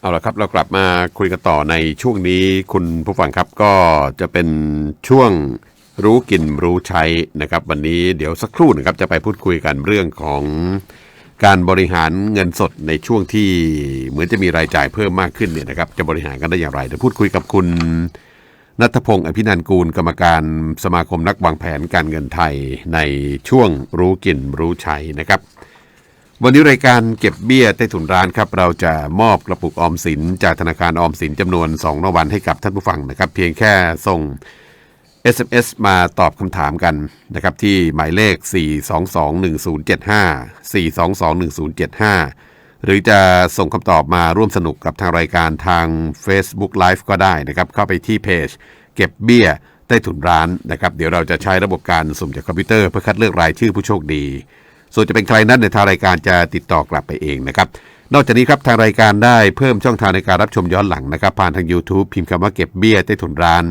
เอาละครับ เรากลับมาคุยกันต่อในช่วงนี้คุณผู้ฟังครับก็จะเป็นช่วงรู้กินรู้ใช้นะครับ วันนี้เดี๋ยวสักครู่นะครับจะไปพูดคุยกันเรื่องของการบริหารเงินสดในช่วงที่เหมือนจะมีรายจ่ายเพิ่มมากขึ้นเนี่ยนะครับ จะบริหารกันได้อย่างไรเดี๋ยวพูดคุยกับคุณนัทพงศ์อภินันกูลกรรมการสมาคมนักวางแผนการเงินไทยในช่วงรู้กินรู้ใช้นะครับ วันนี้รายการเก็บเบี้ยใต้ถุนร้านครับ เราจะมอบกระปุกออมสิน จากธนาคารออมสินจำนวน2รางวัลให้กับท่านผู้ฟังนะครับ เพียงแค่ส่ง SMS มาตอบคำถามกันนะครับที่หมายเลข 4221075 4221075 หรือจะส่งคำตอบมาร่วมสนุกกับทางรายการทาง Facebook Live ก็ได้นะครับ เข้าไปที่เพจ เก็บเบี้ยใต้ถุนร้านนะครับ เดี๋ยวเราจะใช้ระบบการสุ่มจากคอมพิวเตอร์เพื่อคัดเลือกรายชื่อผู้โชคดี ส่วนจะเป็นใครนั้นในทางรายการจะติดต่อกลับไปเองนะครับ นอกจากนี้ครับทางรายการได้เพิ่มช่องทางในการรับชมย้อนหลังนะครับ ผ่านทาง YouTube พิมพ์คำว่าเก็บเบี้ยใต้ถุนร้าน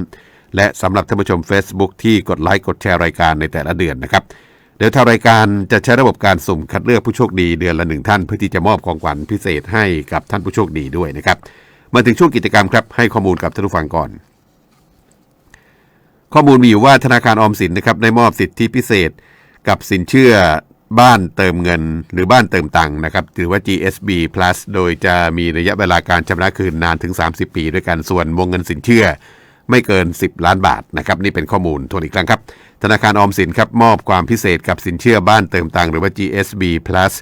และสำหรับท่านผู้ชม Facebook ที่กดไลค์กดแชร์รายการในแต่ละเดือนนะครับเดี๋ยวทางรายการจะใช้ระบบการสุ่มคัดเลือกผู้โชคดีเดือนละหนึ่งท่านเพื่อที่จะมอบของขวัญพิเศษให้กับท่านผู้โชคดีด้วยนะครับมาถึงช่วงกิจกรรมครับให้ข้อมูลกับท่านผู้ฟังก่อน ข้อมูลมีอยู่ว่าธนาคารออมสินนะครับได้มอบสิทธิพิเศษ กับสินเชื่อ บ้านเติมเงินหรือบ้านเติมตังค์นะครับถือว่า GSB Plus โดยจะมีระยะเวลาการชำระคืนนานถึง 30 ปีด้วยกันส่วนวงเงินสินเชื่อ ไม่เกิน 10 ล้านบาทนะครับนี่เป็นข้อมูลทวนอีกครั้งครับ ธนาคารออมสินครับมอบความพิเศษกับสินเชื่อบ้านเติมตังค์หรือว่า GSB Plus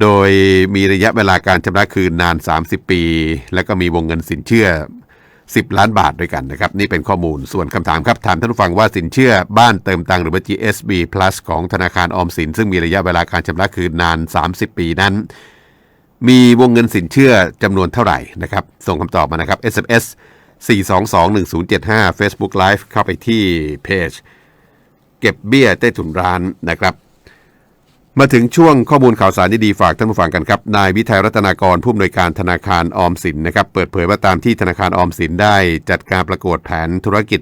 โดยมีระยะเวลาการชำระคืนนาน 30 ปี แล้วก็มีวงเงินสินเชื่อ 10 ล้านบาทด้วยกันนะครับ นี่เป็นข้อมูลส่วนคำถามครับ ถามท่านผู้ฟังว่าสินเชื่อบ้านเติมตังหรือว่า GSB Plus ของธนาคารออมสิน ซึ่งมีระยะเวลาการชำระคืนนาน 30 ปีนั้น มีวงเงินสินเชื่อจำนวนเท่าไหร่นะครับ ส่งคำตอบมานะครับ SMS 4221075 Facebook Live เข้าไปที่เพจ เก็บเบี้ยใต้ถุนร้านนะครับ มาถึงช่วงข้อมูลข่าวสารดีๆฝากท่านผู้ฟังกันครับ นายวิทัยรัตนากรผู้อำนวยการธนาคารออมสินนะครับ เปิดเผยว่าตามที่ธนาคารออมสินได้จัดการประกวดแผนธุรกิจ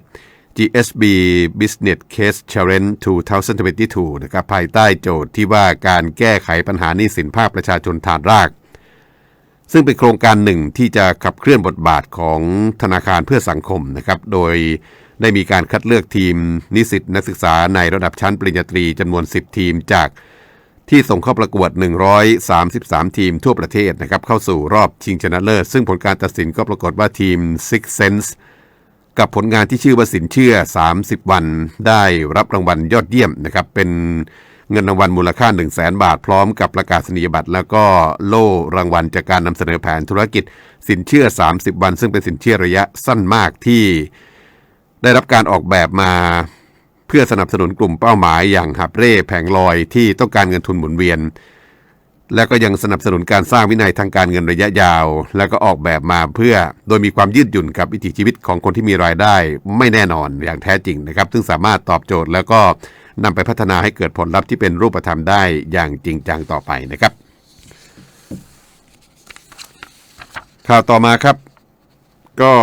GSB Business Case Challenge 2022 นะครับ ภายใต้โจทย์ที่ว่าการแก้ไขปัญหาหนี้สินภาคประชาชนฐานราก ซึ่งเป็นโครงการหนึ่งที่จะขับเคลื่อนบทบาทของธนาคารเพื่อสังคมนะครับ โดยได้มีการคัดเลือกทีมนิสิตนักศึกษาในระดับชั้นปริญญาตรีจำนวน 10 ทีมจาก ที่ส่งเข้าประกวด 133 ทีมทั่วประเทศนะครับเข้าสู่รอบชิงชนะเลิศ ซึ่งผลการตัดสินก็ปรากฏว่าทีม Six Sense กับผลงานที่ชื่อว่าสินเชื่อ 30 วัน ได้รับรางวัลยอดเยี่ยมนะครับเป็นเงินรางวัลมูลค่า 1 0 0 0 0แบาท พร้อมกับประกาศนียบัตร แล้วก็โล่รางวัลจากการนำเสนอแผนธุรกิจ สินเชื่อ 30 วัน ซึ่งเป็นสินเชื่อระยะสั้นมากที่ ได้รับการออกแบบมา เพื่อสนับสนุนกลุ่มเป้าหมายอย่างหับเร่แผงลอยที่ต้องการเงินทุนหมุนเวียน และก็ยังสนับสนุนการสร้างวินัยทางการเงินระยะยาว แล้วก็ออกแบบมาเพื่อโดยมีความยืดหยุ่นกับวิถีชีวิตของคนที่มีรายได้ไม่แน่นอนอย่างแท้จริงนะครับ ซึ่งสามารถตอบโจทย์แล้วก็นำไปพัฒนาให้เกิดผลลัพธ์ที่เป็นรูปธรรมได้อย่างจริงจังต่อไปนะครับ ข่าวต่อมาครับ ก็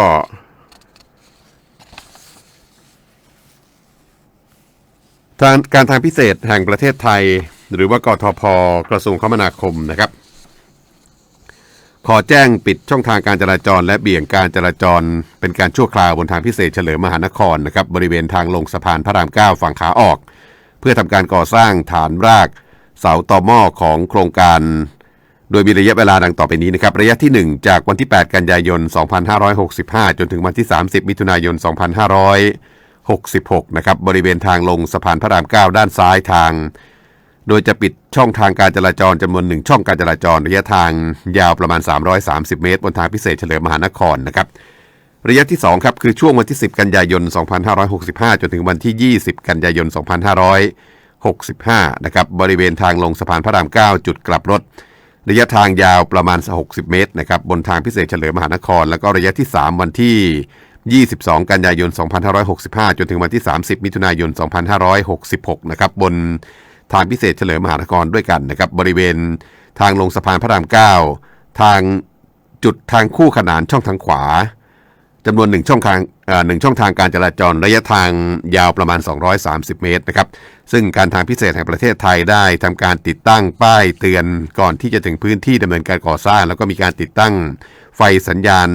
ทางการทางพิเศษแห่งประเทศไทย หรือว่ากทพกระทรวงคมนาคมนะครับ ขอแจ้งปิดช่องทางการจราจร และเบี่ยงการจราจร เป็นการชั่วคราวบนทางพิเศษเฉลิมมหานครนะครับบริเวณทางลงสะพานพระราม 9 ฝั่งขาออก เพื่อทำการก่อสร้างฐานรากเสาต่อหม้อของโครงการ โดยมีระยะเวลาดังต่อไปนี้นะครับระยะที่ 1 จากวันที่ 8 กันยายน 2565 จนถึงวันที่ 30 มิถุนายน 66 นะครับ บริเวณทางลงสะพานพระราม 9 ด้านซ้ายทาง โดยจะปิดช่องทางการจราจรจำนวนหนึ่งช่องการจราจรระยะทางยาวประมาณ 330 เมตร บนทางพิเศษเฉลิมมหานครนะครับ ระยะที่ 2 ครับคือช่วงวันที่ 10 กันยายน 2565 จนถึงวันที่ 20 กันยายน 2565 นะครับ บริเวณทางลงสะพานพระราม 9 จุดกลับรถระยะทางยาวประมาณ 60 เมตรนะครับบนทางพิเศษเฉลิมมหานคร แล้วก็ระยะที่ 3 วันที่ 22 กันยายน 2565 จนถึงวันที่ 30 มิถุนายน 2566 นะครับ บนทางพิเศษเฉลิมมหานครด้วยกันนะครับ บริเวณทางลงสะพานพระราม 9 ทางจุดทางคู่ขนานช่องทางขวาจำนวนหนึ่งช่องทางหนึ่งช่องทางการจราจรระยะทางยาวประมาณ 230 เมตรนะครับ ซึ่งการทางพิเศษแห่งประเทศไทยได้ทำการติดตั้งป้ายเตือนก่อนที่จะถึงพื้นที่ดำเนินการก่อสร้าง แล้วก็มีการติดตั้งไฟสัญญาณ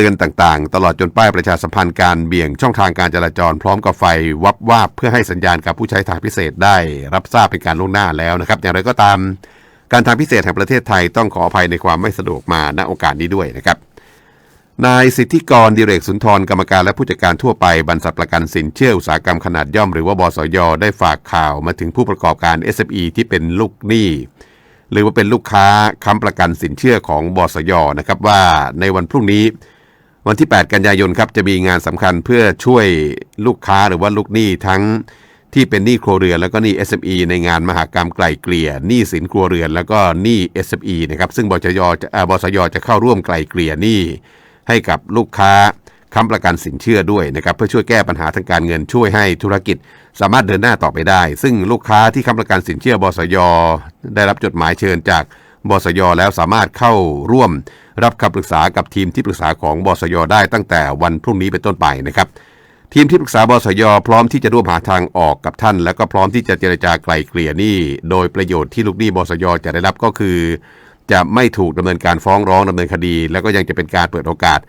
เตือนต่างๆ ตลอดจนป้ายประชาสัมพันธ์การเบี่ยงช่องทางการจราจรพร้อมกับไฟวับวาบเพื่อให้สัญญาณกับผู้ใช้ทางพิเศษได้ รับทราบเป็นการล่วงหน้าแล้วนะครับ อย่างไรก็ตามการทางพิเศษแห่งประเทศไทยต้องขออภัยในความไม่สะดวกมาณโอกาสนี้ด้วยนะครับนายสิทธิกรดิเรกสุนทรกรรมการและผู้จัดการทั่วไปบรรษัทประกันสินเชื่ออุตสาหกรรมขนาดย่อมหรือว่าบสยได้ฝากข่าวมาถึงผู้ประกอบการ SME ที่เป็นลูกหนี้หรือว่าเป็นลูกค้าค้ำประกันสินเชื่อของบสยนะครับว่าในวันพรุ่งนี้ วันที่ 8 กันยายนครับจะมีงานสำคัญเพื่อช่วยลูกค้าหรือว่าลูกหนี้ทั้งที่เป็นหนี้ครัวเรือนแล้วก็หนี้ SME ในงานมหากรรมไกล่เกลี่ยหนี้สินครัวเรือนแล้วก็หนี้ SME นะครับซึ่งบสยบสยจะเข้าร่วมไกล่เกลี่ยหนี้ให้กับลูกค้าค้ำประกันสินเชื่อด้วยนะครับเพื่อช่วยแก้ปัญหาทางการเงินช่วยให้ธุรกิจสามารถเดินหน้าต่อไปได้ ซึ่งลูกค้าที่ค้ำประกันสินเชื่อบสยได้รับจดหมายเชิญจาก บสยแล้วสามารถเข้าร่วมรับคำปรึกษากับทีมที่ปรึกษาของบสยได้ตั้งแต่วันพรุ่งนี้เป็นต้นไปนะครับทีมที่ปรึกษาบสยพร้อมที่จะร่วมหาทางออกกับท่าน แล้วก็พร้อมที่จะเจรจาไกล่เกลี่ยหนี้โดยประโยชน์ที่ลูกหนี้บสยจะได้รับก็คือ จะไม่ถูกดำเนินการฟ้องร้องดำเนินคดี แล้วก็ยังจะเป็นการเปิดโอกาส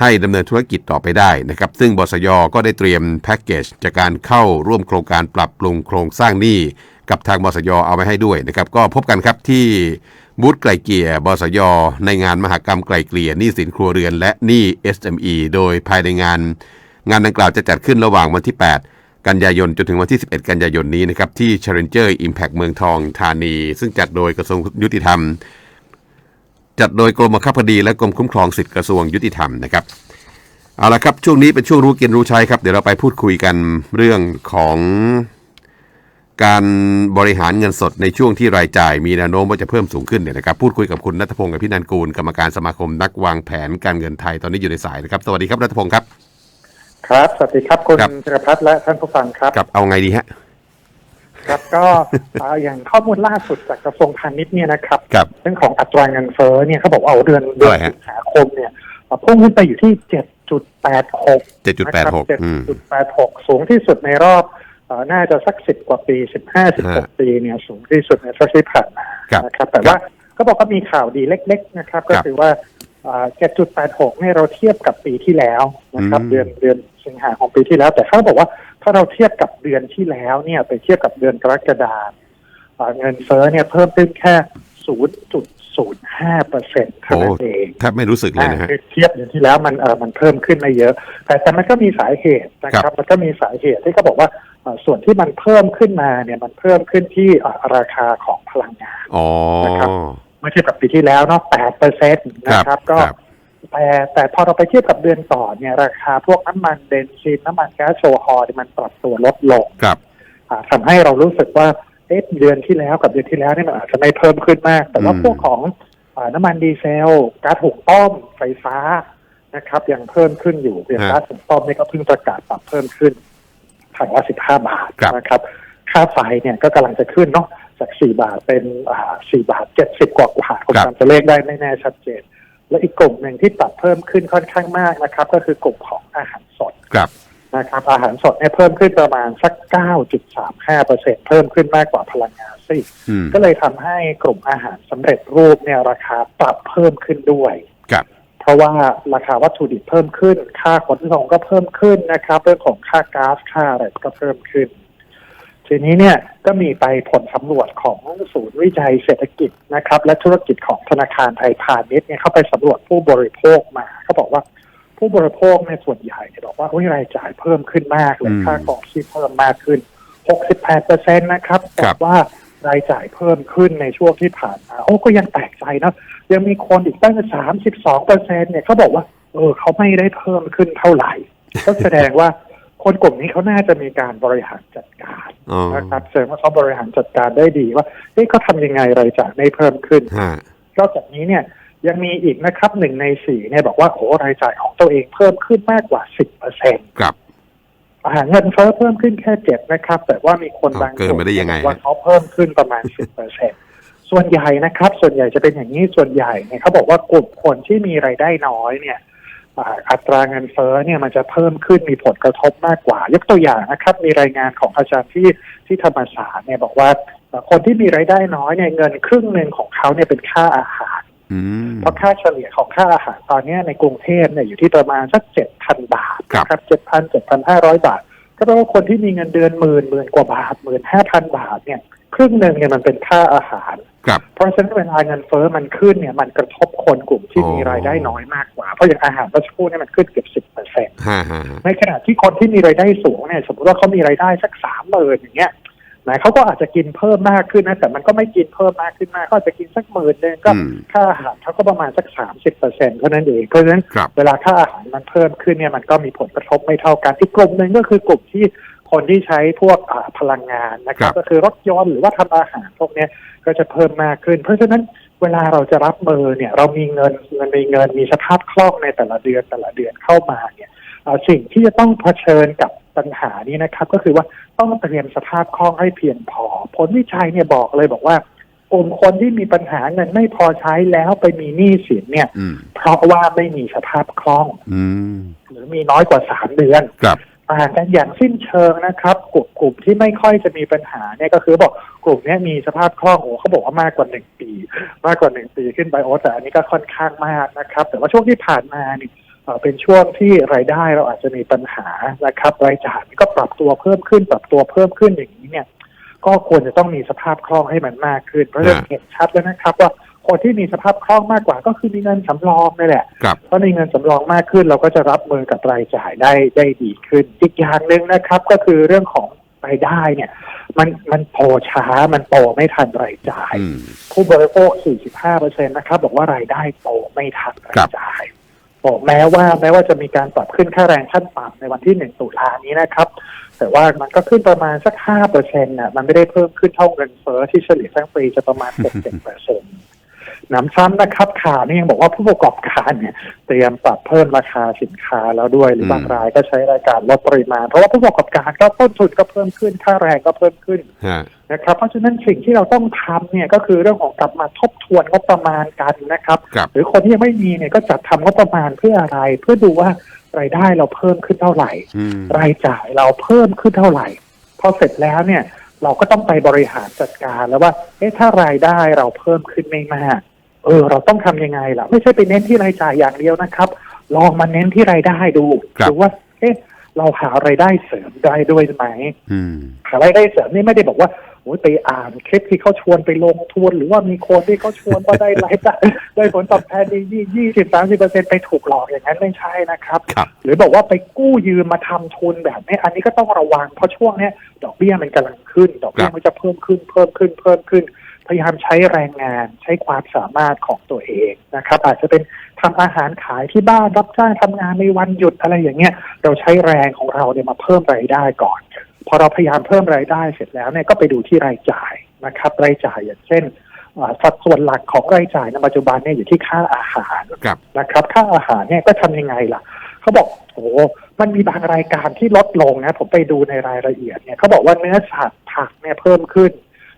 ให้ดำเนินธุรกิจต่อไปได้นะครับซึ่งบสยก็ได้เตรียมแพ็กเกจจากการเข้าร่วมโครงการปรับปรุงโครงสร้างหนี้กับทางบสยเอาไว้ให้ด้วยนะครับก็พบกันครับที่ บูธไกลเกลี่ยบสย ในงานมหกรรมไกลเกลี่ยหนี้สินครัวเรือน และหนี้ SME โดยภายในงาน งานดังกล่าวจะจัดขึ้นระหว่างวันที่ 8 กันยายนจนถึงวันที่ 11 กันยายนนี้นะครับที่ Challenger Impact เมืองทองธานี ซึ่งจัดโดยกระทรวงยุติธรรม จัดโดยกรมบังคับคดีและกรมคุ้มครองสิทธิกระทรวงยุติธรรมนะครับเอาละครับช่วงนี้เป็นช่วงรู้กินรู้ใช้ครับเดี๋ยวเราไปพูดคุยกันเรื่องของ การบริหารเงินสดในช่วงที่รายจ่ายมีแนวโน้มว่าจะเพิ่มสูงขึ้นเนี่ยนะครับพูดคุยกับคุณนัทพงศ์กับพี่นันกูลกรรมการสมาคมนักวางแผนการเงินไทยตอนนี้อยู่ในสายนะครับ สวัสดีครับนัทพงศ์ครับ ครับ สวัสดีครับคุณครับธีรพัฒน์และท่านผู้ฟังครับกับเอาไงดีฮะครับก็อ่าอย่างข้อมูลล่าสุดจากกระทรวงพาณิชย์เนี่ยนะครับครับเรื่องของอัตราเงินเฟ้อเนี่ยเขาบอกว่าเอาเดือนเดือนเท่าไหร่ฮะสิงหาคมเนี่ยอ่าพุ่งขึ้นไปอยู่ที่เจ็ดจุดแปดหกเจ็ดจุดแปดหกเจ็ดอืมจุดแปดหกสูงที่สุดในรอบอ่า น่าจะสักสิบกว่าปีสิบห้าสิบหกฮะปีเนี่ยสูงที่สุดในช่วงที่ผ่านมาครับนะครับ แต่ว่าก็บอกว่ามีข่าวดีเล็ก ๆ นะครับ ก็ครับคือว่าเจ็ดจุดแปดหกเนี่ยเราเทียบกับปีที่แล้วนะครับอืมเดือนเดือนสิงหาของปีที่แล้ว แต่เขาบอกว่าถ้าเราเทียบกับเดือนที่แล้วเนี่ยไปเทียบกับเดือนกรกฎาคมอ่าเงินเฟ้อเนี่ยเพิ่มขึ้นแค่ศูนย์จุดศูนย์ห้าเปอร์เซ็นต์เท่าโอ้นั้นเองแทบไม่รู้สึกเลยนะฮะอ่าคือเทียบเดือนที่แล้วมันเออมันเพิ่มขึ้นไม่เยอะ แต่แต่มันก็มีสาเหตุนะคครัรับบมันก็มีสาเหตุที่เขาบอกว่าเอ่อ ส่วนที่มันเพิ่มขึ้นมาเนี่ยมันเพิ่มขึ้นที่เอ่อราคาของพลังงานอ๋อนะครับเมื่อเทียบกับปีที่แล้วเนาะแปดเปอร์เซ็นต์นะครับก็ครับแต่แต่พอเราไปเทียบกับเดือนก่อนเนี่ยราคาพวกน้ำมันเบนซินน้ำมันแก๊สโซฮอล์เนี่ยมันปรับตัวลดลงครับอ่าทำให้เรารู้สึกว่าเอ๊ะเดือนที่แล้วกับเดือนที่แล้วเนี่ยมันอาจจะไม่เพิ่มขึ้นมาก แต่ว่าอืมพวกของอาน้ำมันดีเซลก๊าซหุงต้มไฟฟ้านะครับยังเพิ่มขึ้นอยู่อย่างก๊าซหุงต้มนี่ก็เพิ่งประกาศปรับเพิ่มขึ้น ถังละสิบห้าบาทครับนะครับ ค่าไฟเนี่ยก็กำลังจะขึ้นเนาะจากสี่บาทเป็นอ่าสี่บาทเจ็ดสิบกว่ากว่าผมครับจำตัวเลขได้ไม่แน่ชัดเจน และอีกกลุ่มหนึ่งที่ปรับเพิ่มขึ้นค่อนข้างมากนะครับ ก็คือกลุ่มของอาหารสดครับนะครับอาหารสดเนี่ยเพิ่มขึ้นประมาณสัก 9.35เปอร์เซ็นเพิ่มขึ้นมากกว่าพลังงานซิอืมก็เลยทำให้กลุ่มอาหารสำเร็จรูปเนี่ยราคาปรับเพิ่มขึ้นด้วยค รับเพราะว่าราคาวัตถุดิบเพิ่มขึ้น ค่าขนส่งก็เพิ่มขึ้นนะครับ เรื่องของค่าก๊าซค่าอะไรก็เพิ่มขึ้น ทีนี้เนี่ยก็มีไปผลสำรวจของศูนย์วิจัยเศรษฐกิจนะครับ และธุรกิจของธนาคารไทยพาณิชย์เนี่ยเข้าไปสำรวจผู้บริโภคมาเขาบอกว่าผู้บริโภคในส่วนใหญ่เนี่ยบอกว่าโอ้ยรายจ่ายเพิ่มขึ้นมากเลยอืมค่าของชีพเพิ่มมากขึ้น 68เปอร์เซ็นต์นะครับบครัอบกว่ารายจ่ายเพิ่มขึ้นในช่วงที่ผ่านมาโอ้ก็ยังแปลกใจนะ ยังมีคนอีกตั้ง32เปอร์เซ็นต์เนี่ยเขาบอกว่า เออเขาไม่ได้เพิ่มขึ้นเท่าไหร่ ก็แสดงว่าคนกลุ่มนี้เขาน่าจะมีการบริหารจัดการอ๋อนะครับแสดงว่าเขาบริหารจัดการได้ดีว่าเฮ้ยเขาทำยังไงรายจ่ายไม่เพิ่มขึ้นฮะนอกจากนี้เนี่ยยังมีอีกนะครับหนึ่งในสี่เนี่ยบอกว่าโอ้รายจ่ายของตัวเองเพิ่มขึ้นมากกว่าสิบเปอร์เซ็นต์ครับอาหารเงินเฟ้อเพิ่มขึ้นแค่เจ็ดนะครับ แต่ว่ามีคนอ๋อบางเกินไปได้ยังไงบอกว่าเขาเพิ่มขึ้นประมาณสิบเปอร์เซ็นต์ ส่วนใหญ่นะครับ ส่วนใหญ่จะเป็นอย่างนี้ส่วนใหญ่เนี่ยเขาบอกว่ากลุ่มคนที่มีรายได้น้อยเนี่ยอ่าอัตราเงินเฟ้อเนี่ยมันจะเพิ่มขึ้นมีผลกระทบมากกว่า ยกตัวอย่างนะครับ มีรายงานของอาจารย์ที่ที่ธรรมศาสตร์เนี่ยบอกว่าเอ่อคนที่มีรายได้น้อยเนี่ยเงินครึ่งหนึ่งของเขาเนี่ยเป็นค่าอาหารอืมเพราะค่าเฉลี่ยของค่าอาหารตอนเนี้ยในกรุงเทพเนี่ยอยู่ที่ประมาณสักเจ็ดพันบาทครับนะครับเจ็ดพันเจ็ดพันห้าร้อยบาท ก็แปลว่าคนที่มีเงินเดือนหมื่นหมื่นกว่าบาทหมื่นห้าพันบาทเนี่ย ครึ่งหนึ่งเนี่ยมันเป็นค่าอาหาร ครับเพราะฉะนั้นเวลาเงินเฟ้อมันขึ้นเนี่ยมันกระทบคนกลุ่มที่อ๋อมีรายได้น้อยมากกว่า เพราะอย่างอาหารเมื่อสักครู่เนี่ยมันขึ้นเกือบสิบเปอร์เซ็นต์ฮ่าฮ่าฮ่าในขณะที่คนที่มีรายได้สูงเนี่ยสมมติว่าเขามีรายได้สักสามหมื่นอย่างเงี้ยนะเขาก็อาจจะกินเพิ่มมากขึ้นนะแต่มันก็ไม่กินเพิ่มมากขึ้นมากก็อาจจะกินสักหมื่นหนึ่งก็อืมค่าอาหารเขาก็ประมาณสักสามสิบเปอร์เซ็นต์เท่านั้นเองเพราะฉะนั้นครับเวลาค่าอาหารมันเพิ่มขึ้นเนี่ยมันก็มีผลกระทบไม่เท่ากันอีกกลุ่มหนึ่งก็คือกลุ่มที่ คนที่ใช้พวกอ่าพลังงานนะครัครับบก็คือรถยนต์หรือว่าทำอาหารพวกเนี้ยก็จะเพิ่มมากขึ้น เพราะฉะนั้นเวลาเราจะรับมือเนี่ยเรามีเงินเงินมีเงินมีสภาพคล่องในแต่ละเดือนแต่ละเดือนเข้ามาเนี่ยเอ่อสิ่งที่จะต้องเผชิญกับปัญหานี้นะครับ ก็คือว่าต้องเตรียมสภาพคล่องให้เพียงพอ ผลวิจัยเนี่ยบอกเลยบอกว่ากลุ่มคนที่มีปัญหาเงินไม่พอใช้แล้วไปมีหนี้สินเนี่ยอืมเพราะว่าไม่มีสภาพคล่องอืมหรือมีน้อยกว่าสามเดือนครับ ต่างกันอย่างสิ้นเชิงนะครับ กลุ่มกลุ่มที่ไม่ค่อยจะมีปัญหาเนี่ยก็คือบอกกลุ่มนี้มีสภาพคล่องโอ้เขาบอกว่ามากกว่าหนึ่งปี มากกว่าหนึ่งปีขึ้นไปโอ้แต่อันนี้ก็ค่อนข้างมากนะครับ แต่ว่าช่วงที่ผ่านมานี่เอ่อเป็นช่วงที่รายได้เราอาจจะมีปัญหานะครับรายจ่ายก็ปรับตัวเพิ่มขึ้น ปรับตัวเพิ่มขึ้นอย่างนี้เนี่ย ก็ควรจะต้องมีสภาพคล่องให้มันมากขึ้นเพราะฉะนั้นฮะเห็นชัดแล้วนะครับว่า คนที่มีสภาพคล่องมากกว่าก็คือมีเงินสำรองนี่แหละครับเพราะมีเงินสำรองมากขึ้นเราก็จะรับมือกับรายจ่ายได้ได้ดีขึ้น อีกอย่างหนึ่งนะครับ ก็คือเรื่องของรายได้เนี่ย มันมันโตช้ามันโตไม่ทันรายจ่ายอืมผู้บริโภค 45เปอร์เซ็นต์นะครับ บอกว่ารายได้โตไม่ทันราครัยบจ่ายบอกแม้ว่าแม้ว่าจะมีการปรับขึ้นค่าแรงขั้นต่ำในวันที่หนึ่งตุลานี้นะครับ แต่ว่ามันก็ขึ้นประมาณสักห้าเปอร์เซ็นต์น่ะมันไม่ได้เพิ่มขึ้นเท่าเงินเฟ้อที่เฉลี่ยทั้งปีจะประมาณหกเจ็ดเปอร์เซ็นต์ หนำซ้ำนะครับข่าวนี้ยังบอกว่าผู้ประกอบการเนี่ยเตรียมปรับเพิ่มราคาสินค้าแล้วด้วยหรือมบางรายก็ใช้รายการลดปริมาณ เพราะว่าผู้ประกอบการก็ต้นทุนก็เพิ่มขึ้นค่าแรงก็เพิ่มขึ้นฮะนะครับเพราะฉะนั้นสิ่งที่เราต้องทำเนี่ยก็คือเรื่องของกลับมาทบทวนงบประมาณกันนะครับครับหรือคนที่ยังไม่มีเนี่ยก็จัดทำงบประมาณเพื่ออะไร เพื่อดูว่ารายได้เราเพิ่มขึ้นเท่าไหร่อืมรายจ่ายเราเพิ่มขึ้นเท่าไหร่พอเสร็จแล้วเนี่ยเราก็ต้องไปบริหารจัดการแล้วว่า เอ๊ะถ้ารายได้เราเพิ่มขึ้นไม่มาก เออเราต้องทำยังไงล่ะ ไม่ใช่ไปเน้นที่รายจ่ายอย่างเดียวนะครับ ลองมาเน้นที่รายได้ดูครับดูว่าเอ๊ะเราหารายได้เสริมได้ด้วยไหมอืมหารายได้เสริมนี่ไม่ได้บอกว่าโอ้ยไปอ่านคลิปที่เขาชวนไปลงทุนหรือว่ามีคนที่เขาชวนว่าได้รายได้ได้ผลตอบแทนดียี่ยี่สิบสามสิบเปอร์เซ็นไปถูกหลอกอย่างนั้นไม่ใช่นะครับครับหรือบอกว่าไปกู้ยืมมาทำทุนแบบนี้ อันนี้ก็ต้องระวังเพราะช่วงเนี้ยดอกเบี้ยมันกำลังขึ้น ดอกเบี้คยรับมันจะเพิ่มขึ้นเพิ่มขึ้นเพิ่มขึ้น พยายามใช้แรงงานใช้ความสามารถของตัวเองนะครับ อาจจะเป็นทำอาหารขายที่บ้านรับจ้างทำงานในวันหยุดอะไรอย่างเงี้ยเราใช้แรงของเราเนี่ยมาเพิ่มรายได้ก่อน พอเราพยายามเพิ่มรายได้เสร็จแล้วเนี่ยก็ไปดูที่รายจ่ายนะครับ รายจ่ายอย่างเช่นอ่าสัดส่วนหลักของรายจ่ายในปัจจุบันเนี่ยอยู่ที่ค่าอาหารครับนะครับ ค่าอาหารเนี่ยก็ทำยังไงล่ะเขาบอกโอ้มันมีบางรายการที่ลดลงนะผมไปดูในรายละเอียดเนี่ยเขาบอกว่าเนื้อสัตว์ผักเนี่ยเพิ่มขึ้น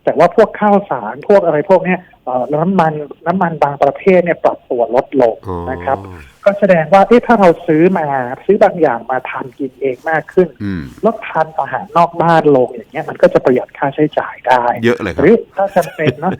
แต่ว่าพวกข้าวสารพวกอะไรพวกเนี้ยเอ่อน้ำมันน้ำมันบางประเภทเนี่ยปรับตัวลดลงอ๋อนะครับ ก็แสดงว่าเอ๊ะถ้าเราซื้อมาซื้อบางอย่างมาทำกินเองมากขึ้นอืมลดทานอาหารนอกบ้านลงอย่างเงี้ยมันก็จะประหยัดค่าใช้จ่ายได้ เยอะเลยคหรับรือถ้าจำเป็นนะ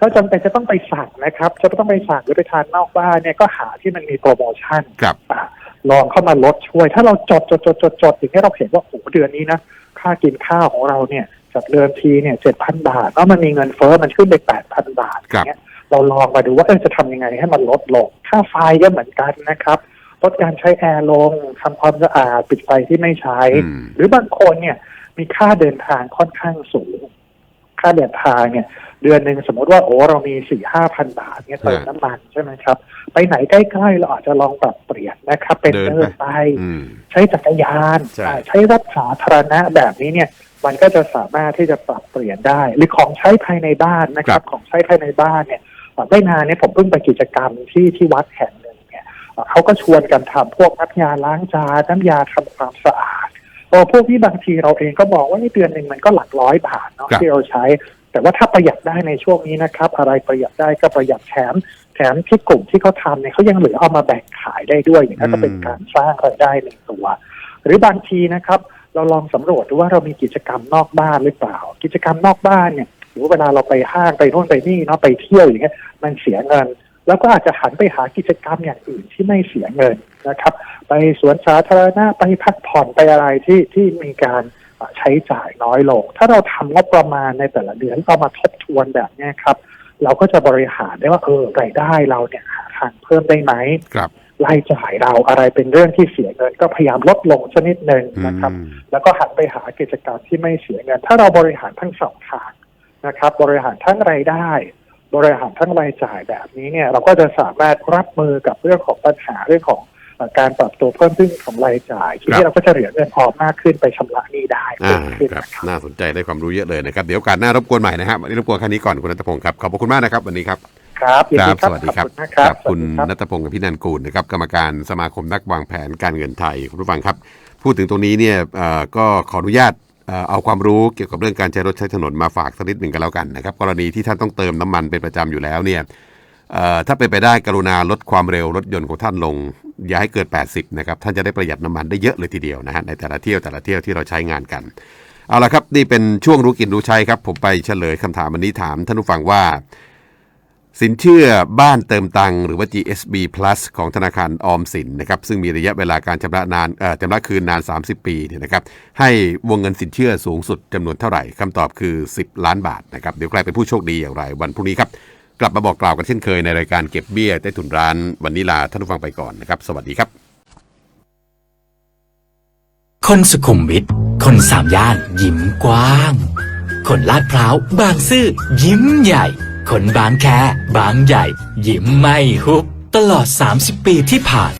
ถ้าจำเป็นจะต้องไปสั่งนะครับ จะต้องไปสั่งหรือไปทานนอกบ้านเนี่ยก็หาที่มันมีโปรโมชั่นครับอะลองเข้ามาลดช่วย ถ้าเราจดจดจดจดจดอย่างนี้ยเราเห็นว่าโอ้โหเดือนนี้นะค่ากินข้าวของเราเนี่ย จากเดิมทีเนี่ยเจ็ดพันบาทแล้วมันมีเงินเฟ้อมันขึ้นไปแปดพันบาทอย่างเงี้ยเราลองมาดูว่าเออจะทำยังไงให้มันลดลง ค่าไฟก็เหมือนกันนะครับลดการใช้แอร์ลงทำความสะอาดปิดไฟที่ไม่ใช้อืมหรือบางคนเนี่ย มีค่าเดินทางค่อนข้างสูง ค่าเดินทางเนี่ย เดือนหนึ่งสมมติว่าโอ้เรามีสี่ห้าพันบาทเนี่ยเติมฮะน้ำมันใช่ไหมครับ ไปไหนใกล้ๆเราอาจจะลองปรับเปลี่ยนนะครับ เป็นเดินเดินไปไปอืมใช้จักรยานใช่อ่าใช้รถสาธารณะแบบนี้เนี่ย มันก็จะสามารถที่จะปรับเปลี่ยนได้ หรือของใช้ภายในบ้านนะครับ ของใช้ภายในบ้านเนี่ยอ่าไม่นานเนี่ยผมเพิ่งไปกิจกรรมที่ที่วัดแห่งหนึ่งเนี่ยอ่าเขาก็ชวนกันทำพวกน้ำยาล้างจานน้ำยาทำความสะอาดโอ้พวกที่บางทีเราเองก็บอกว่าในเดือนหนึ่งมันก็หลักร้อยบาทเนาะครับที่เราใช้ แต่ว่าถ้าประหยัดได้ในช่วงนี้นะครับ อะไรประหยัดได้ก็ประหยัดแถมแถมที่กลุ่มที่เขาทำเนี่ยเขายังเหลือเอามาแบ่งขายได้ด้วยอย่างนั้นก็เป็นการสร้างรายได้ในตัว หรือบางทีนะครับ เราลองสำรวจดูว่าเรามีกิจกรรมนอกบ้านหรือเปล่า กิจกรรมนอกบ้านเนี่ยหรือว่าเวลาเราไปห้างไปโน่นไปนี่เนาะไปเที่ยวอย่างเงี้ยมันเสียเงิน แล้วก็อาจจะหันไปหากิจกรรมอย่างอื่นที่ไม่เสียเงินนะครับ ไปสวนสาธารณะไปพักผ่อนไปอะไรที่ที่มีการใช้จ่ายน้อยลง ถ้าเราทำงบประมาณในแต่ละเดือนเอามาทบทวนแบบนี้ครับ เราก็จะบริหารได้ว่าเออรายได้เราเนี่ยหาทางเพิ่มได้ไหมครับ รายจ่ายเราอะไรเป็นเรื่องที่เสียเงิน ก็พยายามลดลงชนิดหนึ่งอืนะครับมแล้วก็หันไปหากิจกรรมที่ไม่เสียเงิน ถ้าเราบริหารทั้งสองทางนะครับ บริหารทั้งรายได้ บริหารทั้งรายจ่ายแบบนี้เนี่ย เราก็จะสามารถรับมือกับเรื่องของปัญหาเรื่องของเอ่อการปรับตัวเพิ่มขึ้นของรายจ่ายทีครันี้บเราก็จะเหลือเงินออมมากขึ้นไปชำระหนี้ได้อ่าเพิ่มขึ้นครับนะครับน่าสนใจได้ความรู้เยอะเลยนะครับ เดี๋ยวโอการหน้ารบกวนใหม่นะครับวันนี้รบกวนแค่นี้ก่อนคุณนัทพงศ์ครับขอบพระคุณมากนะครับวันนี้ครับ ครับยินครัดีบครับ สวัสดีครับขอณนะครับคุณสวัสดีรับนัทพงศ์กับพี่นันกูลนะครับกรรมการสมาคมนักวางแผนการเงินไทยคุณผู้ฟังครับ พูดถึงตรงนี้เนี่ยเอ่อก็ขออนุญาตเอ่อเอาความรู้เกี่ยวกับเรื่องการใช้รถใช้ถนนมาฝากสักนิดหนึ่งกันแล้วกันนะครับกรณีที่ท่านต้องเติมน้ำมันเป็นประจำอยู่แล้วเนี่ยเอ่อถ้าเป็นไปได้กรุณาลดความเร็วรถยนต์ของท่านลง อย่าให้เกิน 80 นะครับ ท่านจะได้ประหยัดน้ำมันได้เยอะเลยทีเดียวนะฮะในแต่ละเที่ยวแต่ละเที่ยวที่เราใช้งานกันเอาละครับนี่เป็นช่วงรู้กินรู้ใช้ครับ ผมไปเฉลยคำถามวันนี้ถามท่านผู้ฟังว่า สินเชื่อบ้านเติมตังหรือว่า GSB Plus ของธนาคารออมสินนะครับซึ่งมีระยะเวลาการชำระนานเอ่อชำระคืนนาน 30 ปีเนี่ยนะครับให้วงเงินสินเชื่อสูงสุดจำนวนเท่าไหร่คำตอบคือ 10 ล้านบาทนะครับเดี๋ยวใครเป็นผู้โชคดีอย่างไรวันพรุ่งนี้ครับ กลับมาบอกกล่าวกันเช่นเคยในรายการเก็บเบี้ยใต้ถุนร้านวันนี้ลาท่านผู้ฟังไปก่อนนะครับ สวัสดีครับ คนสุขุมวิทคนสามย่านยิ้มกว้าง คนลาดพร้าวบางซื่อยิ้มใหญ่ คนบางแคบางใหญ่ ยิ้มไม่หุบ ตลอด 30 ปีที่ผ่าน